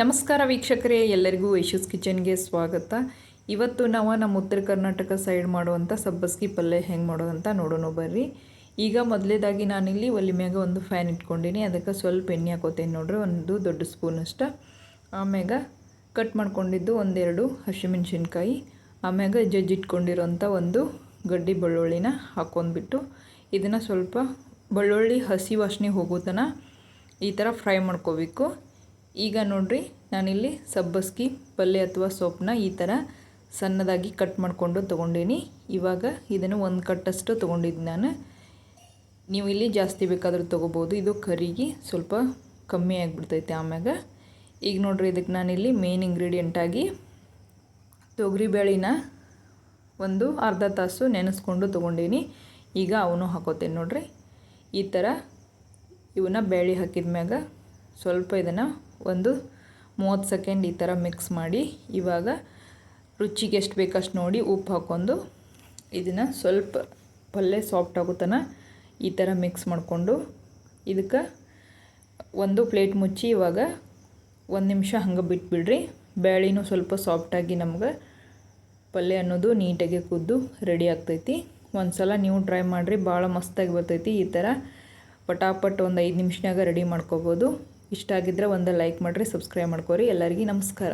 ನಮಸ್ಕಾರ ವೀಕ್ಷಕರೇ, ಎಲ್ಲರಿಗೂ ಯಶಸ್ ಕಿಚನ್ಗೆ ಸ್ವಾಗತ. ಇವತ್ತು ನಾವು ನಮ್ಮ ಉತ್ತರ ಕರ್ನಾಟಕ ಸೈಡ್ ಮಾಡುವಂಥ ಸಬ್ಬಸ್ಗಿ ಪಲ್ಯ ಹೆಂಗೆ ಮಾಡೋದಂತ ನೋಡೋಣ ಬರ್ರಿ. ಈಗ ಮೊದಲೇದಾಗಿ ನಾನಿಲ್ಲಿ ಒಲೆ ಮ್ಯಾಗ ಒಂದು ಫ್ಯಾನ್ ಇಟ್ಕೊಂಡಿನಿ. ಅದಕ್ಕೆ ಸ್ವಲ್ಪ ಎಣ್ಣೆ ಹಾಕೋತೇನೆ ನೋಡ್ರಿ, ಒಂದು ದೊಡ್ಡ ಸ್ಪೂನ್ ಸ್ಪೂನಷ್ಟು ಆಮ್ಯಾಗ ಕಟ್ ಮಾಡ್ಕೊಂಡಿದ್ದು ಒಂದೆರಡು ಹಸಿಮೆಣ್ಸಿನ್ಕಾಯಿ. ಆಮ್ಯಾಗ ಜಜ್ಜಿಟ್ಕೊಂಡಿರೋಂಥ ಒಂದು ಗಡ್ಡಿ ಬೆಳ್ಳುಳ್ಳಿನ ಹಾಕೊಂಡ್ಬಿಟ್ಟು ಇದನ್ನು ಸ್ವಲ್ಪ ಬೆಳ್ಳುಳ್ಳಿ ಹಸಿ ವಾಸನೆ ಹೋಗೋ ತನಕ ಈ ಥರ ಫ್ರೈ ಮಾಡ್ಕೋಬೇಕು. ಈಗ ನೋಡ್ರಿ, ನಾನಿಲ್ಲಿ ಸಬ್ಬಸ್ಗಿ ಪಲ್ಯ ಅಥವಾ ಸೊಪ್ಪನ್ನ ಈ ಥರ ಸಣ್ಣದಾಗಿ ಕಟ್ ಮಾಡಿಕೊಂಡು ತೊಗೊಂಡೀನಿ. ಇವಾಗ ಇದನ್ನು ಒಂದು ಕಟ್ಟಷ್ಟು ತೊಗೊಂಡಿದ್ದು ನಾನು. ನೀವು ಇಲ್ಲಿ ಜಾಸ್ತಿ ಬೇಕಾದರೂ ತೊಗೋಬೋದು. ಇದು ಕರಿಗೆ ಸ್ವಲ್ಪ ಕಮ್ಮಿ ಆಗಿಬಿಡ್ತೈತೆ ಆಮ್ಯಾಗ. ಈಗ ನೋಡ್ರಿ ಇದಕ್ಕೆ ನಾನಿಲ್ಲಿ ಮೇನ್ ಇಂಗ್ರೀಡಿಯೆಂಟಾಗಿ ತೊಗರಿಬೇಳಿನ ಒಂದು ಅರ್ಧ ತಾಸು ನೆನೆಸ್ಕೊಂಡು ತೊಗೊಂಡೀನಿ. ಈಗ ಅವನು ಹಾಕೋತೇನೆ ನೋಡ್ರಿ. ಈ ಥರ ಇವನ್ನ ಬೇಳೆ ಹಾಕಿದ ಮ್ಯಾಗ ಸ್ವಲ್ಪ ಇದನ್ನು ಒಂದು ಮೂವತ್ತು ಸೆಕೆಂಡ್ ಈ ಥರ ಮಿಕ್ಸ್ ಮಾಡಿ ಇವಾಗ ರುಚಿಗೆ ಎಷ್ಟು ಬೇಕಷ್ಟು ನೋಡಿ ಉಪ್ಪು ಹಾಕ್ಕೊಂಡು ಇದನ್ನು ಸ್ವಲ್ಪ ಪಲ್ಯ ಸಾಫ್ಟ್ ಆಗುತ್ತಾನ ಈ ಥರ ಮಿಕ್ಸ್ ಮಾಡಿಕೊಂಡು ಇದಕ್ಕೆ ಒಂದು ಪ್ಲೇಟ್ ಮುಚ್ಚಿ ಇವಾಗ ಒಂದು ನಿಮಿಷ ಹಂಗೆ ಬಿಟ್ಬಿಡ್ರಿ. ಬೇಳೆನೂ ಸ್ವಲ್ಪ ಸಾಫ್ಟಾಗಿ ನಮ್ಗೆ ಪಲ್ಯ ಅನ್ನೋದು ನೀಟಾಗಿ ಕುದ್ದು ರೆಡಿ ಆಗ್ತೈತಿ. ಒಂದು ಸಲ ನೀವು ಟ್ರೈ ಮಾಡಿರಿ ಭಾಳ ಮಸ್ತಾಗಿ ಬರ್ತೈತಿ. ಈ ಥರ ಪಟಾಪಟ್ ಒಂದು ಐದು ನಿಮಿಷನಾಗ ರೆಡಿ ಮಾಡ್ಕೋಬೋದು. ಇಷ್ಟ ಆಗಿದ್ದರೆ ಒಂದು ಲೈಕ್ ಮಾಡಿರಿ ಸಬ್ಸ್ಕ್ರೈಬ್ ಮಾಡ್ಕೊರಿ. ಎಲ್ಲರಿಗೂ ನಮಸ್ಕಾರ.